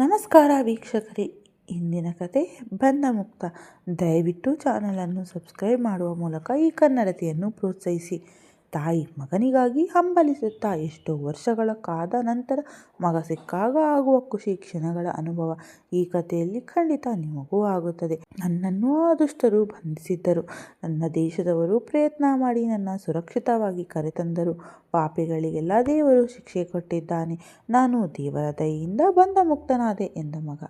ನಮಸ್ಕಾರ ವೀಕ್ಷಕರೇ. ಇಂದಿನ ಕತೆ ಬಂಧಮುಕ್ತ ದಯವಿಟ್ಟು ಚಾನಲನ್ನು ಸಬ್ಸ್ಕ್ರೈಬ್ ಮಾಡುವ ಮೂಲಕ ಈ ಕನ್ನಡತೆಯನ್ನು ಪ್ರೋತ್ಸಾಹಿಸಿ. ತಾಯಿ ಮಗನಿಗಾಗಿ ಹಂಬಲಿಸುತ್ತಾ ಎಷ್ಟೋ ವರ್ಷಗಳ ಕಾದ ನಂತರ ಮಗ ಸಿಕ್ಕಾಗ ಆಗುವ ಖುಷಿ ಕ್ಷಣಗಳ ಅನುಭವ ಈ ಕಥೆಯಲ್ಲಿ ಖಂಡಿತ ನಿಮಗೂ ಆಗುತ್ತದೆ. ನನ್ನನ್ನು ಆದುಷ್ಟರು ದುಷ್ಟರು ಬಂಧಿಸಿದ್ದರು. ನನ್ನ ದೇಶದವರು ಪ್ರಯತ್ನ ಮಾಡಿ ನನ್ನ ಸುರಕ್ಷಿತವಾಗಿ ಕರೆತಂದರು. ಪಾಪಿಗಳಿಗೆಲ್ಲ ದೇವರು ಶಿಕ್ಷೆ ಕೊಟ್ಟಿದ್ದಾನೆ. ನಾನು ದೇವರ ದಯೆಯಿಂದ ಬಂಧ ಮುಕ್ತನಾದೆ ಎಂದ ಮಗ.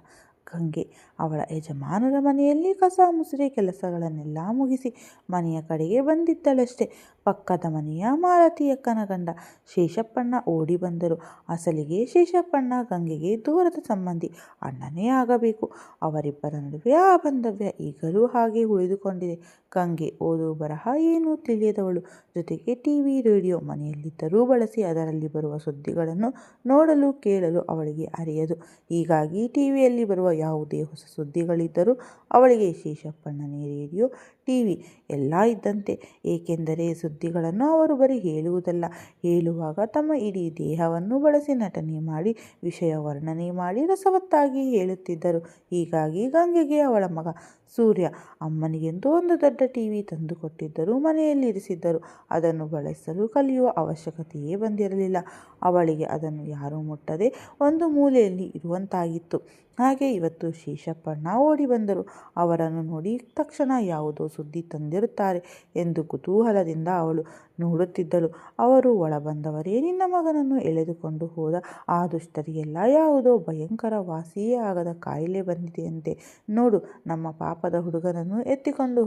ಗಂಗೆ ಅವಳ ಯಜಮಾನರ ಮನೆಯಲ್ಲಿ ಕಸ, ಮುಸುರೆ ಕೆಲಸಗಳನ್ನೆಲ್ಲ ಮುಗಿಸಿ ಮನೆಯ ಕಡೆಗೆ ಬಂದಿದ್ದಳಷ್ಟೇ. ಪಕ್ಕದ ಮನೆಯ ಮಾಲತಿಯಕ್ಕನ ಗಂಡ ಶೇಷಪ್ಪಣ್ಣ ಓಡಿ ಬಂದರು. ಅಸಲಿಗೆ ಶೇಷಪ್ಪಣ್ಣ ಗಂಗೆಗೆ ದೂರದ ಸಂಬಂಧಿ ಅಣ್ಣನೇ ಆಗಬೇಕು. ಅವರಿಬ್ಬರ ನಡುವೆ ಆ ಬಾಂಧವ್ಯ ಈಗಲೂ ಹಾಗೆ ಉಳಿದುಕೊಂಡಿದೆ. ಗಂಗೆ ಓದು ಬರಹ ಏನೂ ತಿಳಿಯದವಳು. ಜೊತೆಗೆ ಟಿವಿ, ರೇಡಿಯೋ ಮನೆಯಲ್ಲಿದ್ದರೂ ಬಳಸಿ ಅದರಲ್ಲಿ ಬರುವ ಸುದ್ದಿಗಳನ್ನು ನೋಡಲು, ಕೇಳಲು ಅವಳಿಗೆ ಅರಿಯದು. ಹೀಗಾಗಿ ಟಿವಿಯಲ್ಲಿ ಬರುವ ಯಾವುದೇ ಹೊಸ ಸುದ್ದಿಗಳಿದ್ದರೂ ಅವಳಿಗೆ ಶೇಷಪ್ಪಣ್ಣನೇ ರೇಡಿಯೋ, ಟಿವಿ ಎಲ್ಲ ಇದ್ದಂತೆ. ಏಕೆಂದರೆ ಸುದ್ದಿಗಳನ್ನು ಅವರು ಬರೀ ಹೇಳುವುದಲ್ಲ. ಹೇಳುವಾಗ ತಮ್ಮ ಇಡೀ ದೇಹವನ್ನು ಬಳಸಿ ನಟನೆ ಮಾಡಿ, ವಿಷಯ ವರ್ಣನೆ ಮಾಡಿ ರಸವತ್ತಾಗಿ ಹೇಳುತ್ತಿದ್ದರು. ಹೀಗಾಗಿ ಗಂಗೆಗೆ ಅವಳ ಮಗ ಸೂರ್ಯ ಅಮ್ಮನಿಗೆಂದು ಒಂದು ದೊಡ್ಡ ಟಿವಿ ತಂದುಕೊಟ್ಟಿದ್ದರು ಮನೆಯಲ್ಲಿ ಇರಿಸಿದ್ದರು. ಅದನ್ನು ಬಳಸಲು ಕಲಿಯುವ ಅವಶ್ಯಕತೆಯೇ ಬಂದಿರಲಿಲ್ಲ. ಅವಳಿಗೆ ಅದನ್ನು ಯಾರೂ ಮುಟ್ಟದೆ ಒಂದು ಮೂಲೆಯಲ್ಲಿ ಇರುವಂತಾಗಿತ್ತು. ಹಾಗೆ ಇವತ್ತು ಶೇಷಪ್ಪಣ್ಣ ಓಡಿ ಬಂದರು. ಅವರನ್ನು ನೋಡಿ ತಕ್ಷಣ ಯಾವುದೋ ಸುದ್ದಿ ತಂದಿರುತ್ತಾರೆ ಎಂದು ಕುತೂಹಲದಿಂದ ಅವಳು ನೋಡುತ್ತಿದ್ದಳು. ಅವರು ಒಳ ಬಂದವರೇ ನಿನ್ನ ಮಗನನ್ನು ಎಳೆದುಕೊಂಡು ಹೋದ ಆ ದುಷ್ಟರಿಗೆಲ್ಲ ಯಾವುದೋ ಭಯಂಕರ ವಾಸಿಯೇ ಆಗದ ಕಾಯಿಲೆ ಬಂದಿದೆಯಂತೆ. ನೋಡು, ನಮ್ಮ ಪಾಪದ ಹುಡುಗನನ್ನು ಎತ್ತಿಕೊಂಡು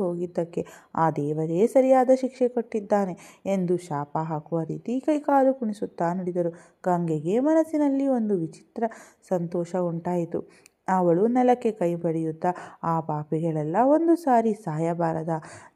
ಆ ದೇವರೇ ಸರಿಯಾದ ಶಿಕ್ಷೆ ಕೊಟ್ಟಿದ್ದಾನೆ ಎಂದು ಶಾಪ ಹಾಕುವ ರೀತಿ ಕೈಕಾಲು ಕುಣಿಸುತ್ತಾ ನುಡಿದರು. ಗಂಗೆಗೆ ಮನಸ್ಸಿನಲ್ಲಿ ಒಂದು ವಿಚಿತ್ರ ಸಂತೋಷ ಉಂಟಾಯಿತು. ಅವಳು ನೆಲಕ್ಕೆ ಕೈ ಬಡಿಯುತ್ತಾ, ಆ ಪಾಪಿಗಳೆಲ್ಲ ಒಂದು ಸಾರಿ ಸಾಯಬಾರದ.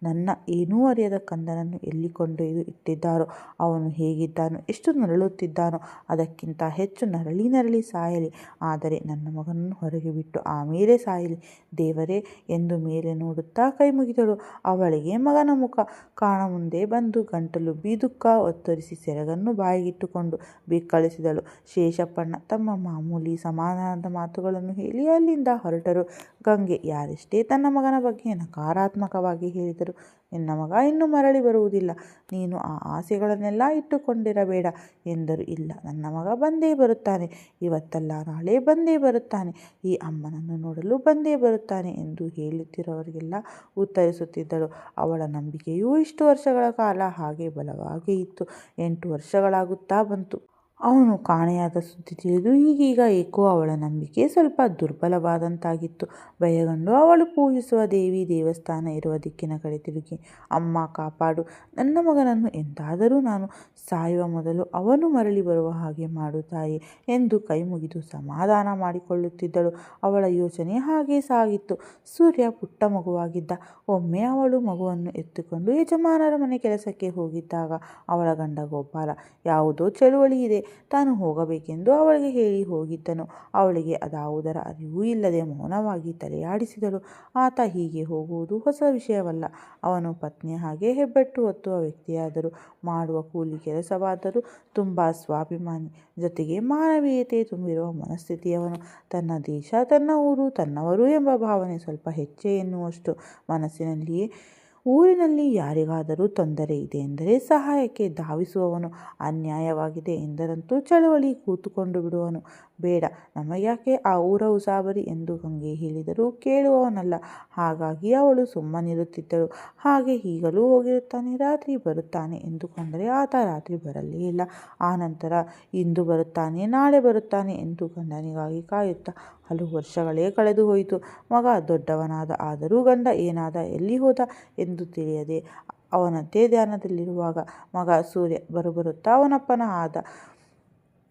ನನ್ನ ಏನೂ ಅರಿಯದ ಕಂದನನ್ನು ಎಲ್ಲಿ ಕೊಂಡೊಯ್ದು ಇಟ್ಟಿದ್ದಾರೋ, ಅವನು ಹೇಗಿದ್ದಾನೋ, ಎಷ್ಟು ನರಳುತ್ತಿದ್ದಾನೋ, ಅದಕ್ಕಿಂತ ಹೆಚ್ಚು ನರಳಿ ನರಳಿ ಸಾಯಲಿ. ಆದರೆ ನನ್ನ ಮಗನನ್ನು ಹೊರಗೆ ಬಿಟ್ಟು ಆ ಮೇಲೆ ಸಾಯಲಿ. ದೇವರೇ ಎಂದು ಮೇಲೆ ನೋಡುತ್ತಾ ಕೈ ಮುಗಿದಳು. ಅವಳಿಗೆ ಮಗನ ಮುಖ ಕಾಣ ಮುಂದೆ ಬಂದು ಗಂಟಲು ಬೀದುಕ್ಕ ಒತ್ತರಿಸಿ ಸೆರಗನ್ನು ಬಾಯಿಗಿಟ್ಟುಕೊಂಡು ಬಿಕ್ಕಳಿಸಿದಳು. ಶೇಷಪ್ಪಣ್ಣ ತಮ್ಮ ಮಾಮೂಲಿ ಸಮಾಧಾನದ ಮಾತುಗಳನ್ನು ಹೇಳಿ ಅಲ್ಲಿಂದ ಹೊರಟರು. ಗಂಗೆ, ಯಾರೆಷ್ಟೇ ತನ್ನ ಮಗನ ಬಗ್ಗೆ ನಕಾರಾತ್ಮಕವಾಗಿ ಹೇಳಿದರು. ನಿನ್ನ ಮಗ ಇನ್ನೂ ಮರಳಿ ಬರುವುದಿಲ್ಲ. ನೀನು ಆ ಆಸೆಗಳನ್ನೆಲ್ಲ ಇಟ್ಟುಕೊಂಡಿರಬೇಡ ಎಂದರು. ಇಲ್ಲ, ನನ್ನ ಮಗ ಬಂದೇ ಬರುತ್ತಾನೆ. ಇವತ್ತಲ್ಲ ನಾಳೆ ಬಂದೇ ಬರುತ್ತಾನೆ. ಈ ಅಮ್ಮನನ್ನು ನೋಡಲು ಬಂದೇ ಬರುತ್ತಾನೆ ಎಂದು ಹೇಳುತ್ತಿರುವವರಿಗೆಲ್ಲ ಉತ್ತರಿಸುತ್ತಿದ್ದಳು ಅವಳ ನಂಬಿಕೆಯೂ ಇಷ್ಟು ವರ್ಷಗಳ ಕಾಲ ಹಾಗೆ ಬಲವಾಗಿ ಇತ್ತು. ಎಂಟು ವರ್ಷಗಳಾಗುತ್ತಾ ಬಂತು. ಅವನು ಕಾಣೆಯಾದ ಸುದ್ದಿ ತಿಳಿದು ಈಗೀಗ ಏಕೋ ಅವಳ ನಂಬಿಕೆ ಸ್ವಲ್ಪ ದುರ್ಬಲವಾದಂತಾಗಿತ್ತು. ಭಯಗೊಂಡು ಅವಳು ಪೂಜಿಸುವ ದೇವಿ ದೇವಸ್ಥಾನ ಇರುವ ದಿಕ್ಕಿನ ಕಡೆ ತಿರುಗಿ, ಅಮ್ಮ ಕಾಪಾಡು, ನನ್ನ ಮಗನನ್ನು ಎಂದಾದರೂ ನಾನು ಸಾಯುವ ಮೊದಲು ಅವನು ಮರಳಿ ಬರುವ ಹಾಗೆ ಮಾಡು ತಾಯಿ ಎಂದು ಕೈ ಮುಗಿದು ಸಮಾಧಾನ ಮಾಡಿಕೊಳ್ಳುತ್ತಿದ್ದಳು. ಅವಳ ಯೋಚನೆ ಹಾಗೆ ಸಾಗಿತ್ತು. ಸೂರ್ಯ ಪುಟ್ಟ ಮಗುವಾಗಿದ್ದ, ಒಮ್ಮೆ ಅವಳು ಮಗುವನ್ನು ಎತ್ತುಕೊಂಡು ಯಜಮಾನರ ಮನೆ ಕೆಲಸಕ್ಕೆ ಹೋಗಿದ್ದಾಗ ಅವಳ ಗಂಡ ಗೋಪಾಲ, ಯಾವುದೋ ಚಳುವಳಿ ಇದೆ ತಾನು ಹೋಗಬೇಕೆಂದು ಅವಳಿಗೆ ಹೇಳಿ ಹೋಗಿದ್ದನು. ಅವಳಿಗೆ ಅದಾವುದರ ಅರಿವೂ ಇಲ್ಲದೆ ಮೌನವಾಗಿ ತಲೆಯಾಡಿಸಿದಳು. ಆತ ಹೀಗೆ ಹೋಗುವುದು ಹೊಸ ವಿಷಯವಲ್ಲ. ಅವನು ಪತ್ನಿ ಹಾಗೆ ಹೆಬ್ಬೆಟ್ಟು ಹೊತ್ತುವ ವ್ಯಕ್ತಿಯಾದರೂ, ಮಾಡುವ ಕೂಲಿ ಕೆಲಸವಾದರೂ ತುಂಬ ಸ್ವಾಭಿಮಾನಿ. ಜೊತೆಗೆ ಮಾನವೀಯತೆ ತುಂಬಿರುವ ಮನಸ್ಥಿತಿಯವನು. ತನ್ನ ದೇಶ, ತನ್ನ ಊರು, ತನ್ನವರು ಎಂಬ ಭಾವನೆ ಸ್ವಲ್ಪ ಹೆಚ್ಚೆ ಎನ್ನುವಷ್ಟು ಮನಸ್ಸಿನಲ್ಲಿಯೇ ಊರಿನಲ್ಲಿ ಯಾರಿಗಾದರೂ ತೊಂದರೆ ಇದೆ ಎಂದರೆ ಸಹಾಯಕ್ಕೆ ಧಾವಿಸುವವನು ಅನ್ಯಾಯವಾಗಿದೆ ಎಂದರಂತೂ ಚಳುವಳಿ ಕೂತುಕೊಂಡು ಬಿಡುವನು. ಬೇಡ ನಮಗ್ಯಾಕೆ ಆ ಊರ ಉಸಾಬರಿ ಎಂದು ಗಂಗೆ ಹೇಳಿದರೂ ಕೇಳುವವನಲ್ಲ. ಹಾಗಾಗಿ ಅವಳು ಸುಮ್ಮನಿರುತ್ತಿದ್ದಳು. ಹಾಗೆ ಈಗಲೂ ಹೋಗಿರುತ್ತಾನೆ, ರಾತ್ರಿ ಬರುತ್ತಾನೆ ಎಂದುಕೊಂಡರೆ ಆತ ರಾತ್ರಿ ಬರಲೇ ಇಲ್ಲ. ಆನಂತರ ಇಂದು ಬರುತ್ತಾನೆ, ನಾಳೆ ಬರುತ್ತಾನೆ ಎಂದು ಗಂಡನಿಗಾಗಿ ಕಾಯುತ್ತಾ ಹಲವು ವರ್ಷಗಳೇ ಕಳೆದು ಹೋಯಿತು ಮಗ ದೊಡ್ಡವನಾದ ಆದರೂ ಗಂಡ ಏನಾದ ಎಲ್ಲಿ ಹೋದ ಎಂದು ತಿಳಿಯದೆ ಅವನ ಧ್ಯಾನದಲ್ಲಿರುವಾಗ ಮಗ ಸೂರ್ಯ ಬರುಬರುತ್ತಾ ಅವನಪ್ಪನ ಆದ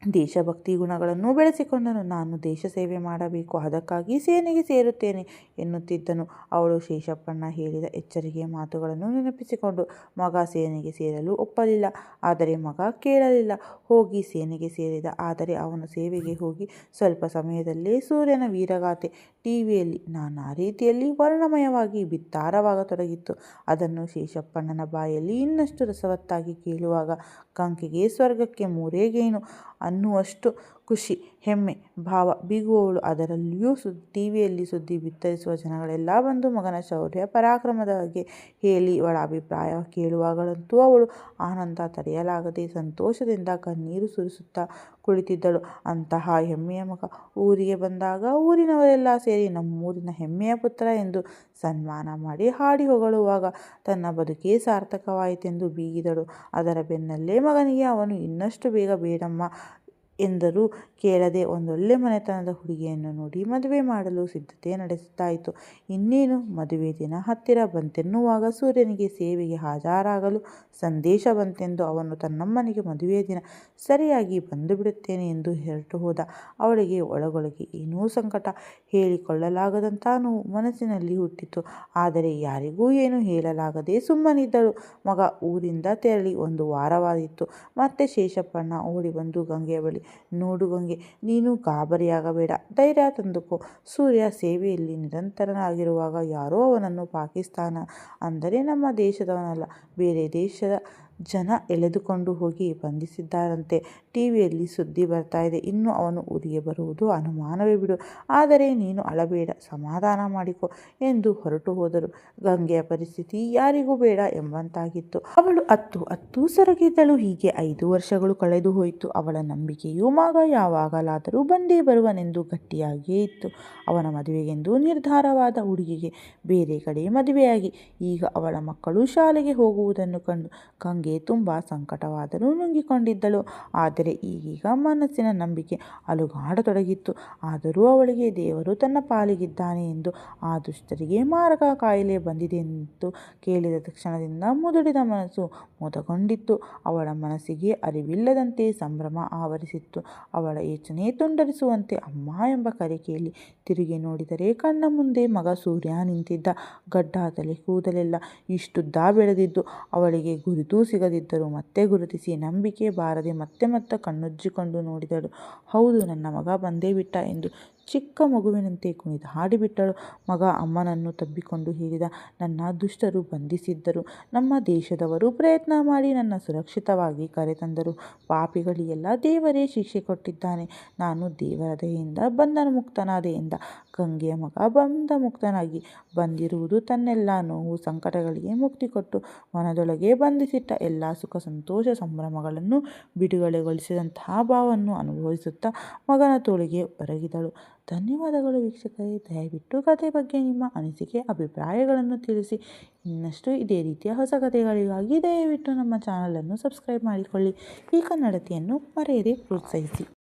ದೇಶಭಕ್ತಿ ಗುಣಗಳನ್ನು ಬೆಳೆಸಿಕೊಂಡನು. ನಾನು ದೇಶ ಸೇವೆ ಮಾಡಬೇಕು, ಅದಕ್ಕಾಗಿ ಸೇನೆಗೆ ಸೇರುತ್ತೇನೆ ಎನ್ನುತ್ತಿದ್ದನು. ಅವಳು ಶೇಷಪ್ಪಣ್ಣ ಹೇಳಿದ ಎಚ್ಚರಿಕೆಯ ಮಾತುಗಳನ್ನು ನೆನಪಿಸಿಕೊಂಡು ಮಗ ಸೇನೆಗೆ ಸೇರಲು ಒಪ್ಪಲಿಲ್ಲ, ಆದರೆ ಮಗ ಕೇಳಲಿಲ್ಲ. ಹೋಗಿ ಸೇನೆಗೆ ಸೇರಿದ, ಆದರೆ ಅವನು ಸೇವೆಗೆ ಹೋಗಿ ಸ್ವಲ್ಪ ಸಮಯದಲ್ಲೇ ಸೂರ್ಯನ ವೀರಗಾಥೆ ಟಿವಿಯಲ್ಲಿ ನಾನಾ ರೀತಿಯಲ್ಲಿ ವರ್ಣಮಯವಾಗಿ ಬಿತ್ತಾರವಾಗತೊಡಗಿತ್ತು. ಅದನ್ನು ಶೇಷಪ್ಪಣ್ಣನ ಬಾಯಲ್ಲಿ ಇನ್ನಷ್ಟು ರಸವತ್ತಾಗಿ ಕೇಳುವಾಗ, ಕಂಕೆಗೆ ಸ್ವರ್ಗಕ್ಕೆ ಮೂರೇ ಗೇಣು. ಅನ್ನುವಷ್ಟು ಖುಷಿ, ಹೆಮ್ಮೆ, ಭಾವ ಬೀಗುವವಳು. ಅದರಲ್ಲಿಯೂ ಸುದ್ದಿ ಟಿವಿಯಲ್ಲಿ ಸುದ್ದಿ ಬಿತ್ತರಿಸುವ ಜನಗಳೆಲ್ಲ ಬಂದು ಮಗನ ಶೌರ್ಯ ಪರಾಕ್ರಮದ ಬಗ್ಗೆ ಹೇಳಿ ಅವಳ ಅಭಿಪ್ರಾಯ ಕೇಳುವಾಗಳಂತೂ ಅವಳು ಆನಂದ ತಡೆಯಲಾಗದೆ ಸಂತೋಷದಿಂದ ಕಣ್ಣೀರು ಸುರಿಸುತ್ತಾ ಕುಳಿತಿದ್ದಳು. ಅಂತಹ ಹೆಮ್ಮೆಯ ಮಗ ಊರಿಗೆ ಬಂದಾಗ ಊರಿನವರೆಲ್ಲ ಸೇರಿ ನಮ್ಮೂರಿನ ಹೆಮ್ಮೆಯ ಪುತ್ರ ಎಂದು ಸನ್ಮಾನ ಮಾಡಿ ಹಾಡಿ ಹೊಗಳುವಾಗ ತನ್ನ ಬದುಕೇ ಸಾರ್ಥಕವಾಯಿತೆಂದು ಬೀಗಿದಳು. ಅದರ ಬೆನ್ನಲ್ಲೇ ಮಗನಿಗೆ ಅವನು ಇನ್ನಷ್ಟು ಬೇಗ ಬೇಡಮ್ಮ ಎಂದರೂ ಕೇಳದೆ ಒಂದೊಳ್ಳೆ ಮನೆತನದ ಹುಡುಗಿಯನ್ನು ನೋಡಿ ಮದುವೆ ಮಾಡಲು ಸಿದ್ಧತೆ ನಡೆಸುತ್ತಾಯಿತು. ಇನ್ನೇನು? ಮದುವೆ ದಿನ ಹತ್ತಿರ ಬಂತೆನ್ನುವಾಗ ಸೂರ್ಯನಿಗೆ ಸೇವೆಗೆ ಹಾಜರಾಗಲು ಸಂದೇಶ ಬಂತೆಂದು ಅವನು ತನ್ನಮ್ಮನಿಗೆ ಮದುವೆ ದಿನ ಸರಿಯಾಗಿ ಬಂದು ಬಿಡುತ್ತೇನೆ ಎಂದು ಹೊರಟು ಹೋದ. ಅವಳಿಗೆ ಒಳಗೊಳಗೆ ಏನೂ ಸಂಕಟ ಹೇಳಿಕೊಳ್ಳಲಾಗದಂತಾನು ಮನಸ್ಸಿನಲ್ಲಿ ಹುಟ್ಟಿತು. ಆದರೆ ಯಾರಿಗೂ ಏನು ಹೇಳಲಾಗದೆ ಸುಮ್ಮನಿದ್ದಳು. ಮಗ ಊರಿಂದ ತೆರಳಿ ಒಂದು ವಾರವಾದಿತ್ತು ಮತ್ತೆ ಶೇಷಪ್ಪಣ್ಣ ಓಡಿ ಬಂದು ಗಂಗೆಯ ಬಳಿ ನೋಡು ಗಂಗೆ ನೀನು ಗಾಬರಿಯಾಗಬೇಡ ಧೈರ್ಯ ತಂದುಕೋ. ಸೂರ್ಯ ಸೇವೆಯಲ್ಲಿ ನಿರಂತರನಾಗಿರುವಾಗ ಯಾರೋ ಅವನನ್ನು ಪಾಕಿಸ್ತಾನ ಅಂದರೆ ನಮ್ಮ ದೇಶದವನಲ್ಲ. ಬೇರೆ ದೇಶದ ಜನ ಎಳೆದುಕೊಂಡು ಹೋಗಿ ಬಂಧಿಸಿದ್ದಾರಂತೆ. ಟಿವಿಯಲ್ಲಿ ಸುದ್ದಿ ಬರ್ತಾ ಇದೆ. ಇನ್ನು ಅವನು ಊರಿಗೆ ಬರುವುದು ಅನುಮಾನವೇ ಬಿಡು. ಆದರೆ ನೀನು ಅಳಬೇಡ. ಸಮಾಧಾನ ಮಾಡಿಕೊ ಎಂದು ಹೊರಟು ಹೋದರು. ಗಂಗೆಯ ಪರಿಸ್ಥಿತಿ ಯಾರಿಗೂ ಬೇಡ ಎಂಬಂತಾಗಿತ್ತು. ಅವಳು ಅತ್ತು ಅತ್ತು ಸರಗಿದ್ದಳು ಹೀಗೆ ಐದು ವರ್ಷಗಳು ಕಳೆದು ಹೋಯಿತು. ಅವಳ ನಂಬಿಕೆಯು ಮಗ ಯಾವಾಗಲಾದರೂ ಬಂದೇ ಬರುವನೆಂದು ಗಟ್ಟಿಯಾಗಿಯೇ ಇತ್ತು. ಅವನ ಮದುವೆಗೆಂದು ನಿರ್ಧಾರವಾದ ಹುಡುಗಿಗೆ ಬೇರೆ ಕಡೆ ಮದುವೆಯಾಗಿ. ಈಗ ಅವಳ ಮಕ್ಕಳು ಶಾಲೆಗೆ ಹೋಗುವುದನ್ನು ಕಂಡು ಗಂಗೆ ತುಂಬ ಸಂಕಟವಾದರೂ ನುಂಗಿಕೊಂಡಿದ್ದಳು. ಆದರೆ ಈಗೀಗ ಮನಸ್ಸಿನ ನಂಬಿಕೆ ಅಲುಗಾಡತೊಡಗಿತ್ತು. ಆದರೂ ಅವಳಿಗೆ ದೇವರು ತನ್ನ ಪಾಲಿಗಿದ್ದಾನೆ ಎಂದು ಆ ದುಷ್ಟರಿಗೆ ಮಾರಕ ಕಾಯಿಲೆ ಬಂದಿದೆ ಎಂದು ಕೇಳಿದ ತಕ್ಷಣದಿಂದ ಮುದುಡಿದ ಮನಸ್ಸು ಮುದಗೊಂಡಿತ್ತು. ಅವಳ ಮನಸ್ಸಿಗೆ ಅರಿವಿಲ್ಲದಂತೆ ಸಂಭ್ರಮ ಆವರಿಸಿತ್ತು. ಅವಳ ಯೋಚನೆ ತುಂಡರಿಸುವಂತೆ ಅಮ್ಮ ಎಂಬ ಕರೆ ಕೇಳಿ ತಿರುಗಿ ನೋಡಿದರೆ ಕಣ್ಣ ಮುಂದೆ ಮಗ ಸೂರ್ಯ ನಿಂತಿದ್ದ. ಗಡ್ಡ ತಲೆ ಕೂದಲೆಲ್ಲ ಇಷ್ಟುದ್ದ ಬೆಳೆದಿದ್ದು ಅವಳಿಗೆ ಗುರುತೂ ಸಿಗದಿದ್ದರೂ ಮತ್ತೆ ಗುರುತಿಸಿ ನಂಬಿಕೆ ಬಾರದೆ ಮತ್ತೆ ಮತ್ತೆ ಕಣ್ಣುಜ್ಜಿಕೊಂಡು ನೋಡಿದಳು. ಹೌದು, ನನ್ನ ಮಗ ಬಂದೇ ಬಿಟ್ಟ ಎಂದು ಚಿಕ್ಕ ಮಗುವಿನಂತೆ ಕುಣಿದಾಡಿಬಿಟ್ಟಳು ಮಗ ಅಮ್ಮನನ್ನು ತಬ್ಬಿಕೊಂಡು ಹೇಳಿದ, ನನ್ನ ದುಷ್ಟರು ಬಂಧಿಸಿದ್ದರು. ನಮ್ಮ ದೇಶದವರು ಪ್ರಯತ್ನ ಮಾಡಿ ನನ್ನ ಸುರಕ್ಷಿತವಾಗಿ ಕರೆತಂದರು. ಪಾಪಿಗಳಿಗೆಲ್ಲ ದೇವರೇ ಶಿಕ್ಷೆ ಕೊಟ್ಟಿದ್ದಾನೆ. ನಾನು ದೇವರ ದೆಯಿಂದ ಬಂಧನ ಮುಕ್ತನಾದೆ ಎಂದ. ಗಂಗೆಯ ಮಗ ಬಂಧ ಮುಕ್ತನಾಗಿ ಬಂದಿರುವುದು ತನ್ನೆಲ್ಲ ನೋವು, ಸಂಕಟಗಳಿಗೆ ಮುಕ್ತಿ ಕೊಟ್ಟು ಮನದೊಳಗೆ ಬಂಧಿಸಿಟ್ಟ ಎಲ್ಲ ಸುಖ ಸಂತೋಷ ಸಂಭ್ರಮಗಳನ್ನು ಬಿಡುಗಡೆಗೊಳಿಸಿದಂತಹ ಭಾವವನ್ನು ಅನುಭವಿಸುತ್ತಾ ಮಗನ ತೋಳಿಗೆ ಒರಗಿದಳು. ಧನ್ಯವಾದಗಳು ವೀಕ್ಷಕರೇ. ದಯವಿಟ್ಟು ಕತೆ ಬಗ್ಗೆ ನಿಮ್ಮ ಅನಿಸಿಕೆ, ಅಭಿಪ್ರಾಯಗಳನ್ನು ತಿಳಿಸಿ. ಇನ್ನಷ್ಟು ಇದೇ ರೀತಿಯ ಹೊಸ ಕಥೆಗಳಿಗಾಗಿ ದಯವಿಟ್ಟು ನಮ್ಮ ಚಾನಲನ್ನು ಸಬ್ಸ್ಕ್ರೈಬ್ ಮಾಡಿಕೊಳ್ಳಿ. ಈ ಕನ್ನಡತಿಯನ್ನು ಮರೆಯದೆ ಪ್ರೋತ್ಸಾಹಿಸಿ.